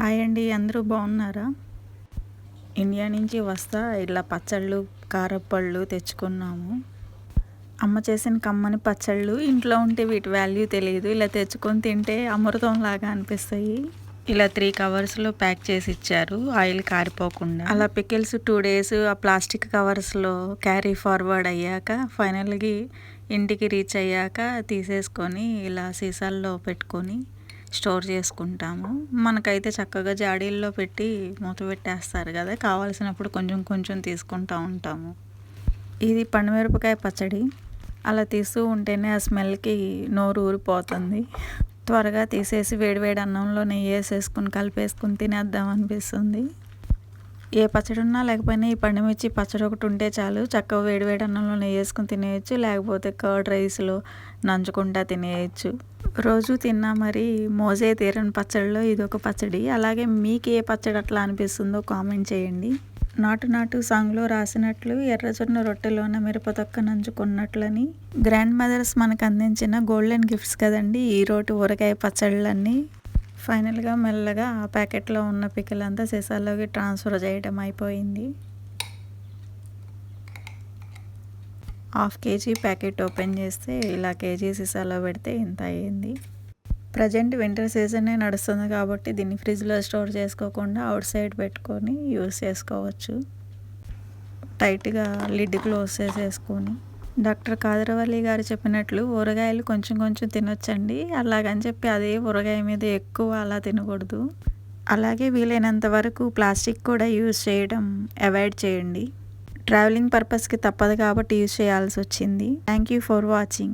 Hi అండి అందరూ బాగున్నారా? ఇండియా నుంచి వస్తా ఇలా పచ్చళ్ళు కారపళ్ళు తెచ్చుకున్నాము. అమ్మ చేసిన కమ్మని పచ్చళ్ళు ఇంట్లో ఉంటే వీటి వాల్యూ తెలియదు. ఇలా తెచ్చుకొని తింటే అమృతం లాగా అనిపిస్తాయి. ఇలా త్రీ కవర్స్లో ప్యాక్ చేసి ఇచ్చారు ఆయిల్ కారిపోకుండా. అలా పికిల్స్ టూ డేస్ ఆ ప్లాస్టిక్ కవర్స్లో క్యారీ ఫార్వర్డ్ అయ్యాక ఫైనల్గా ఇంటికి రీచ్ అయ్యాక తీసేసుకొని ఇలా సీసాల్లో పెట్టుకొని స్టోర్ చేసుకుంటాము. మనకైతే చక్కగా జాడీల్లో పెట్టి మూత పెట్టేస్తారు కదా కావాల్సినప్పుడు కొంచెం కొంచెం తీసుకుంటూ ఉంటాము. ఇది పండుమిరపకాయ పచ్చడి. అలా తీస్తూ ఉంటేనే ఆ స్మెల్కి నోరు ఊరిపోతుంది. త్వరగా తీసేసి వేడివేడి అన్నంలో నెయ్యి వేసేసుకుని కలిపేసుకుని తినేద్దాం అనిపిస్తుంది. ఏ పచ్చడి ఉన్నా లేకపోయినా ఈ పండుమిర్చి పచ్చడి ఒకటి ఉంటే చాలు. చక్కగా వేడివేడి అన్నంలో నెయ్యి వేసుకుని తినేయచ్చు లేకపోతే కర్డ్ రైస్లో నంచుకుంటా తినేయచ్చు. రోజు తిన్నా మరి మోజే తీరని పచ్చడిలో ఇది ఒక పచ్చడి. అలాగే మీకు ఏ పచ్చడి అట్లా అనిపిస్తుందో కామెంట్ చేయండి. నాటు నాటు సాంగ్లో రాసినట్లు ఎర్రజొన్న రొట్టెలోన మిరపతొక్క నంచుకున్నట్లని గ్రాండ్ మదర్స్ మనకు అందించిన గోల్డెన్ గిఫ్ట్స్ కదండి ఈ రోటి ఊరగాయ పచ్చళ్ళన్నీ. ఫైనల్గా మెల్లగా ఆ ప్యాకెట్లో ఉన్న పిక్కలంతా సీసాల్లోకి ట్రాన్స్ఫర్ చేయడం అయిపోయింది. హాఫ్ కేజీ ప్యాకెట్ ఓపెన్ చేస్తే ఇలా కేజీ సీసాలో పెడితే ఇంత అయ్యింది. ప్రజెంట్ వింటర్ సీజనే నడుస్తుంది కాబట్టి దీన్ని ఫ్రిడ్జ్లో స్టోర్ చేసుకోకుండా అవుట్ సైడ్ పెట్టుకొని యూస్ చేసుకోవచ్చు. టైట్గా లిడ్ క్లోజ్ చేసేసుకొని. డాక్టర్ కాదరవల్లి గారు చెప్పినట్లు ఊరగాయలు కొంచెం కొంచెం తినొచ్చండి. అలాగని చెప్పి అదే ఊరగాయ మీద ఎక్కువ అలా తినకూడదు. అలాగే వీలైనంత వరకు ప్లాస్టిక్ కూడా యూజ్ చేయడం అవాయిడ్ చేయండి. ట్రావెలింగ్ పర్పస్కి తప్పదు కాబట్టి యూజ్ చేయాల్సి వచ్చింది. Thank you for watching.